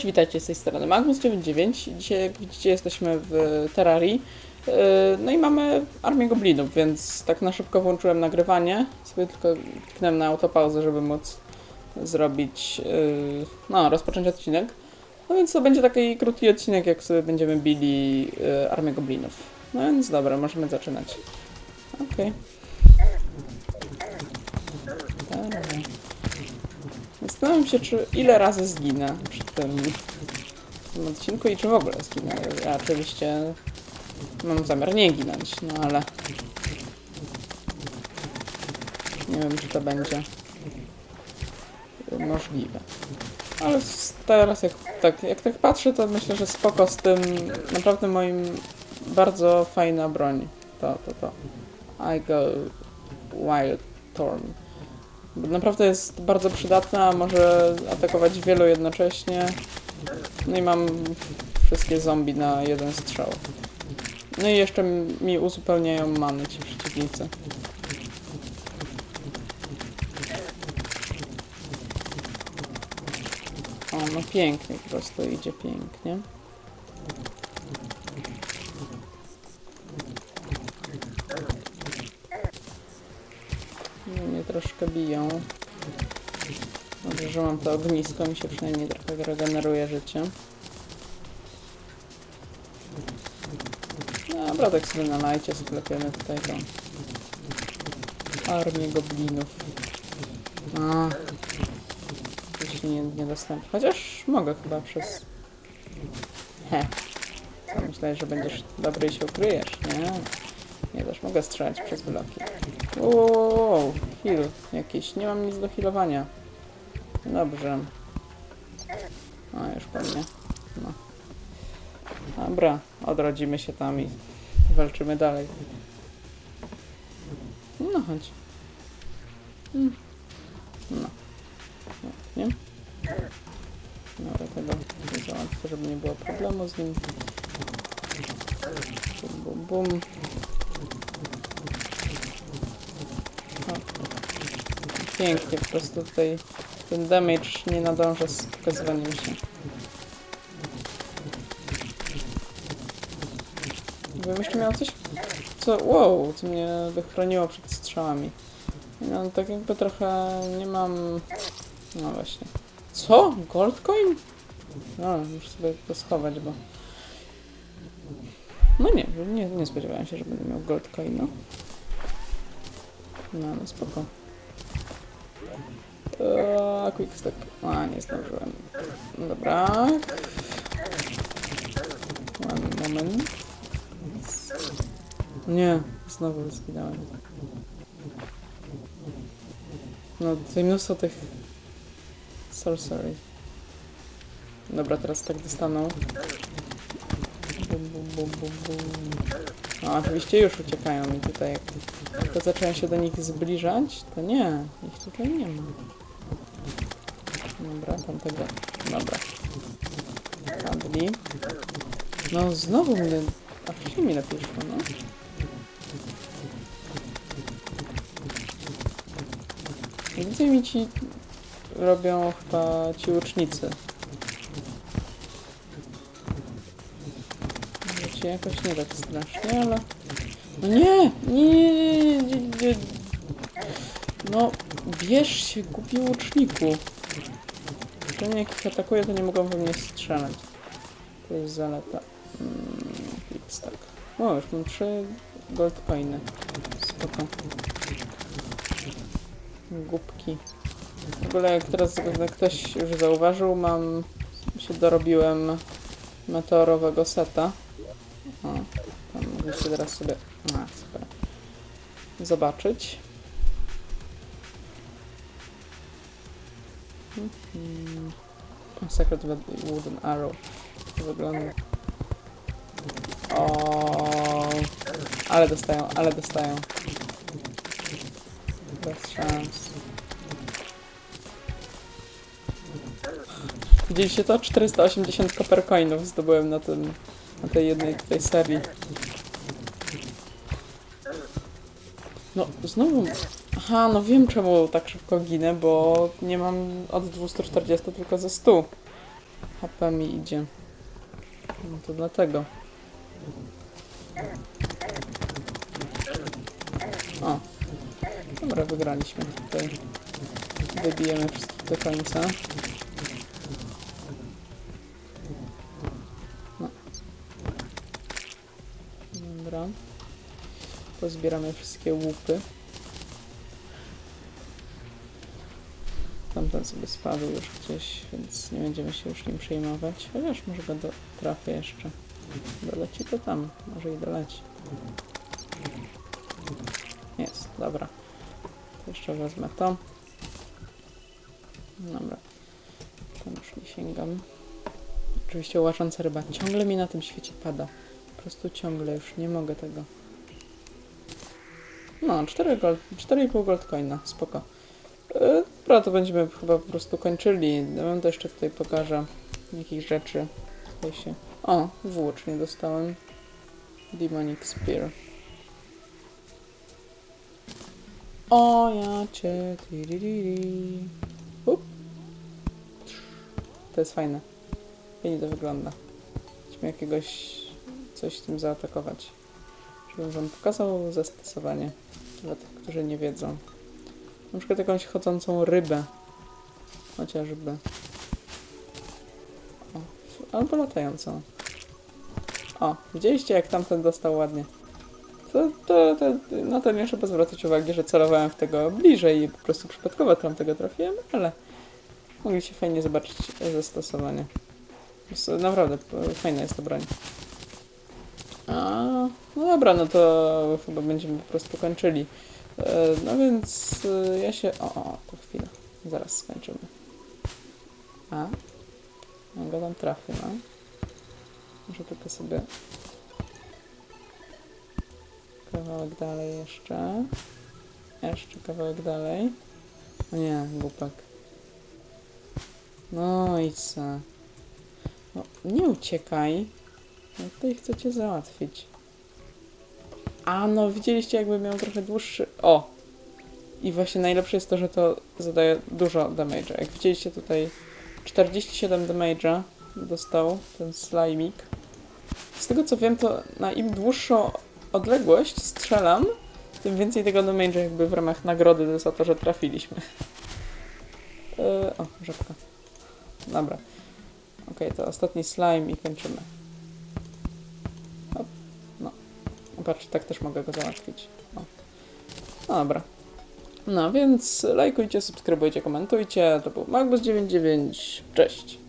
Cześć, witajcie z tej strony Magnus99. Dzisiaj, jak widzicie, jesteśmy w Terrarii. Yy, No i mamy armię goblinów, więc tak na szybko włączyłem nagrywanie. Sobie tylko kliknąłem na autopauzę, żeby móc zrobić, yy, no, rozpocząć odcinek. No więc to będzie taki krótki odcinek, jak sobie będziemy bili yy, armię goblinów. No więc dobra, możemy zaczynać. Okej. Dobra. Zastanawiam się, czy ile razy zginę w tym odcinku i czy w ogóle zginę. Ja oczywiście mam zamiar nie ginąć, no ale nie wiem, czy to będzie możliwe. Ale teraz jak tak, jak tak patrzę, to myślę, że spoko z tym naprawdę moim bardzo fajna broń. To, to, to. I go Wild Thorn. Naprawdę jest bardzo przydatna, może atakować wielu jednocześnie. No i mam wszystkie zombie na jeden strzał. No i jeszcze mi uzupełniają many ci przeciwnicy. O, no pięknie, po prostu idzie pięknie. Troszkę biją. Dobrze, że mam to ognisko, mi się przynajmniej trochę regeneruje życie. Dobra, tak sobie na lajcie sklepiemy tutaj tą armię goblinów. A, gdzieś nie, nie dostępne. Chociaż mogę chyba przez... He. Myślałeś, że będziesz dobry i się ukryjesz, nie? Nie, też mogę strzelać przez bloki. Wow, heal jakiś. Nie mam nic do healowania. Dobrze. A, już po mnie. No. Dobra, odrodzimy się tam i walczymy dalej. No chodź. No. no nie? Dobra, tego załatwię, żeby nie było problemu z nim. Bum, bum, bum. Pięknie, po prostu tutaj ten damage nie nadąża z pokazywaniem się. Gdybym jeszcze miał coś, co, wow, co mnie wychroniło przed strzałami. No, tak jakby trochę nie mam, no właśnie. Co? Goldcoin? No, muszę sobie to schować, bo... No nie, nie, nie spodziewałem się, że będę miał goldcoina. No, no spoko. Eee, quick stack. A, nie zdążyłem. Dobra. One moment. Nie, znowu zginąłem. No, tutaj mnóstwo tych sorcery. Dobra, teraz tak dostaną. Bum, bum, bum. No, oczywiście już uciekają mi tutaj. Jak tylko zacząłem się do nich zbliżać, to nie, ich tutaj nie ma. Dobra, tamtego. Dobra. Padli. No, znowu mnie... A wcześniej mi lepiej szło, no. Więcej mi ci robią chyba ci łucznicy. Wiecie, jakoś nie tak strasznie, ale... No nie! Nie, nie, nie, nie, nie. No, bierz się, głupi łuczniku. Że jak ich atakuje, to nie mogą we mnie strzelać. To jest zaleta. Mm, tak. O, już mam trzy gold coiny. Spoko. Głupki. W ogóle jak teraz ktoś już zauważył, mam się dorobiłem meteorowego seta. Mogliście teraz sobie a, super. zobaczyć. Mhm. Sacred Wooden Arrow. Wygląda. O, ale dostają, ale dostają. Bez szans. Widzieliście to? 480 copper coinów zdobyłem na tym, na tej jednej tutaj serii. No, znowu... Aha, no wiem czemu tak szybko ginę, bo nie mam od 240 tylko ze 100. HP mi idzie. No to dlatego. O. Dobra, wygraliśmy. Tutaj wybijemy wszystkich do końca. Pozbieramy wszystkie łupy. Tamten sobie spadł już gdzieś, więc nie będziemy się już nim przejmować. Chociaż może go do, trafię jeszcze. Doleci to tam, może i doleci. Jest, dobra. Jeszcze wezmę to. Dobra. Tam już nie sięgam. Oczywiście łacząca ryba ciągle mi na tym świecie pada. Po prostu ciągle, już nie mogę tego. No, 4 gold, 4,5 goldcoina, spoko. Yy, Dobra, to będziemy chyba po prostu kończyli. Ja wam to jeszcze tutaj pokażę jakieś rzeczy. Tutaj się... O, włócznie dostałem. Demonic Spear. O, ja cię... Up. To jest fajne. Fajnie to wygląda. Musimy jakiegoś... coś tym zaatakować. Żebym wam pokazał zastosowanie. Dla tych, którzy nie wiedzą. Na przykład jakąś chodzącą rybę. Chociażby. O, albo latającą. O, widzieliście jak tamten dostał ładnie. To, to, to, na to nie trzeba zwracać uwagi, że celowałem w tego bliżej i po prostu przypadkowo tam tego trafiłem, ale mogliście fajnie zobaczyć zastosowanie. Naprawdę fajna jest to broń. A, no dobra, no to chyba będziemy po prostu kończyli. E, No więc e, ja się. O, o, to chwilę. Zaraz skończymy. A? Ja go tam no. Może tylko sobie. Kawałek dalej jeszcze. Jeszcze kawałek dalej. O nie, głupek. No i co? No, nie uciekaj. Ja tutaj chcę cię załatwić. A no, widzieliście jakby miał trochę dłuższy... O! I właśnie najlepsze jest to, że to zadaje dużo damage'a. Jak widzieliście tutaj 47 damage'a dostał ten slimik. Z tego co wiem, to na im dłuższą odległość strzelam, tym więcej tego damage'a jakby w ramach nagrody za to, że trafiliśmy. Yy, o, rzepka. Dobra. Okej, to ostatni slime i kończymy. Patrz, tak też mogę go załatwić. O. No dobra. No więc lajkujcie, subskrybujcie, komentujcie. To był Magbus99. Cześć.